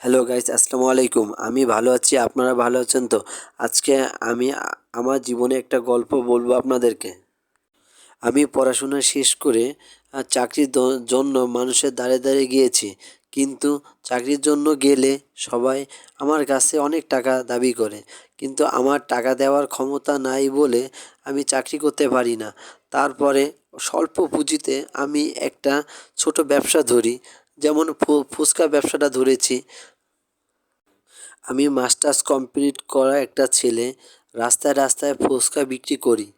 Hello guys আসসালামু আলাইকুম আমি ভালো আছি, আপনারা ভালো আছেন তো? আজকে আমি, আমার জীবনে একটা গল্প বলব আপনাদেরকে। আমি পড়াশোনা শেষ করে চাকরির জন্য মানুষের দ্বারে দ্বারে গিয়েছি। কিন্তু চাকরির জন্য গেলে সবাই আমার কাছে অনেক টাকা দাবি করে। কিন্তু আমার টাকা দেওয়ার ক্ষমতা নাই বলে আমি চাকরি করতে পারি না। তারপরে স্বল্প পুঁজিতে আমি একটা ছোট ব্যবসা ধরি। যেমন ফুচকা ব্যবসাটা ধরেছি। আমি মাস্টার্স কমপ্লিট করা একটা ছেলে, রাস্তায় রাস্তায় ফুচকা বিক্রি করি।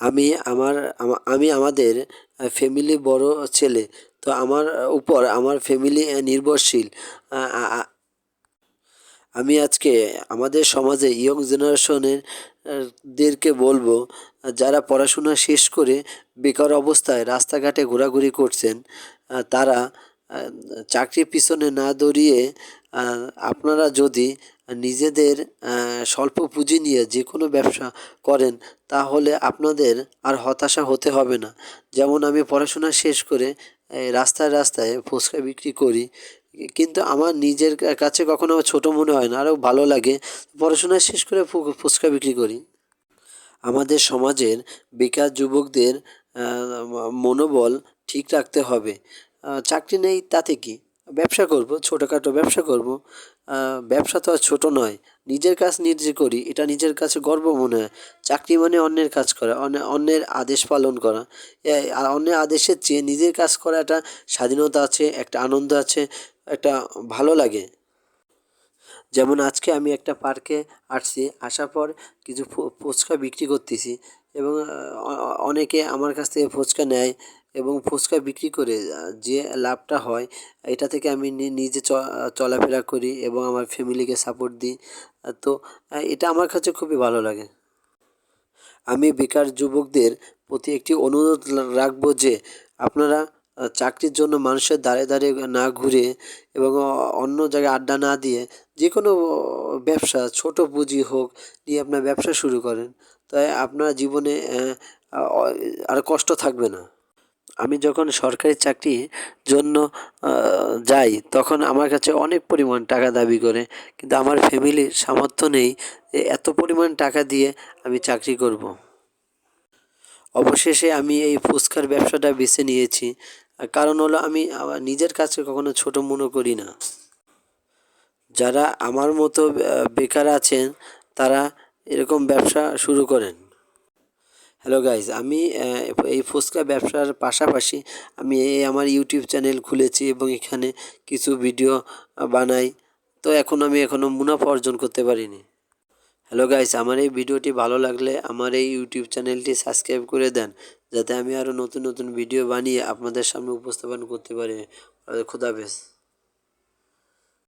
আমি আমার, আমি আমাদের ফ্যামিলি বড় ছেলে, তো আমার উপর, আমার ফ্যামিলি নির্ভরশীল। আমি আজকে আমাদের সমাজে ইয়ং জেনারেশনের দেরকে বলব, যারা পড়াশোনা শেষ করে বেকার অবস্থায় রাস্তাঘাটে ঘোরাঘুরি করছেন, তারা, চাকরির পিছনে না দৌড়িয়ে, আপনারা যদি নিজেদের, স্বল্প পুঁজি নিয়ে যে কোনো ব্যবসা করেন, তাহলে আপনাদের আর হতাশা হতে হবে না। যেমন আমি পড়াশোনা শেষ করে রাস্তায় রাস্তায় ফুচকা বিক্রি করি কিন্তু আমার নিজের কাছে কখনো ছোট মনে হয় না আরও ভালো লাগে। পড়াশোনা শেষ করে ফুচকা বিক্রি করি। আমাদের সমাজের বেকার যুবকদের মনোবল ঠিক রাখতে হবে। চাকরি নেই তাতে কি? ব্যবসা করব, ছোটোখাটো ব্যবসা করব। ব্যবসা তো আর ছোটো নয়, নিজের কাজ নিজে করি, এটা নিজের কাছে গর্ব মনে হয়। চাকরি মানে অন্যের কাজ করা, অন্য- অন্যের আদেশ পালন করা। অন্যের আদেশের চেয়ে নিজের কাজ করা একটা স্বাধীনতা আছে, একটা আনন্দ আছে একটা ভালো লাগে। যেমন আজকে আমি একটা পার্কে আসছি, আসার পর কিছু ফুচকা বিক্রি করতেছি এবং অনেকে আমার কাছ থেকে ফুচকা নেয় এবং ফুচকা বিক্রি করে যে লাভটা হয় এটা থেকে আমি নিজে চলাফেরা করি এবং আমার ফ্যামিলিকে সাপোর্ট দিই। তো এটা আমার কাছে খুবই ভালো লাগে। আমি বেকার যুবকদের প্রতি একটি অনুরোধ রাখব যে আপনারা চাকরির জন্য মানুষের দ্বারে দ্বারে না ঘুরে এবং অন্য জায়গায় আড্ডা না দিয়ে যে কোনো ব্যবসা, ছোট পুঁজি হোক নিয়ে আপনার ব্যবসা শুরু করেন। তাই আপনার জীবনে আর কষ্ট থাকবে না। আমি যখন সরকারি চাকরির জন্য যাই, তখন আমার কাছে অনেক পরিমাণ টাকা দাবি করে, কিন্তু আমার ফ্যামিলির সামর্থ্য নেই এত পরিমাণ টাকা দিয়ে আমি চাকরি করব। অবশেষে আমি এই ফুচকার ব্যবসাটা বেছে নিয়েছি। কারণ হলো আমি নিজের কাছে কখনো ছোট মনে করি না। যারা আমার মতো বেকার আছেন, তারা এরকম ব্যবসা শুরু করেন। হ্যালো গাইজ আমি এই ফুচকা ব্যবসার পাশাপাশি আমি এই আমার ইউটিউব চ্যানেল খুলেছি এবং এখানে কিছু ভিডিও বানাই। তো এখন আমি এখনও মুনাফা অর্জন করতে পারিনি। হ্যালো গাইস আমার এই ভিডিওটি ভালো লাগলে আমার এই ইউটিউব চ্যানেলটি সাবস্ক্রাইব করে দেন, যাতে আমি আরও নতুন নতুন ভিডিও বানিয়ে আপনাদের সামনে উপস্থাপন করতে পারি। খুদাবেশ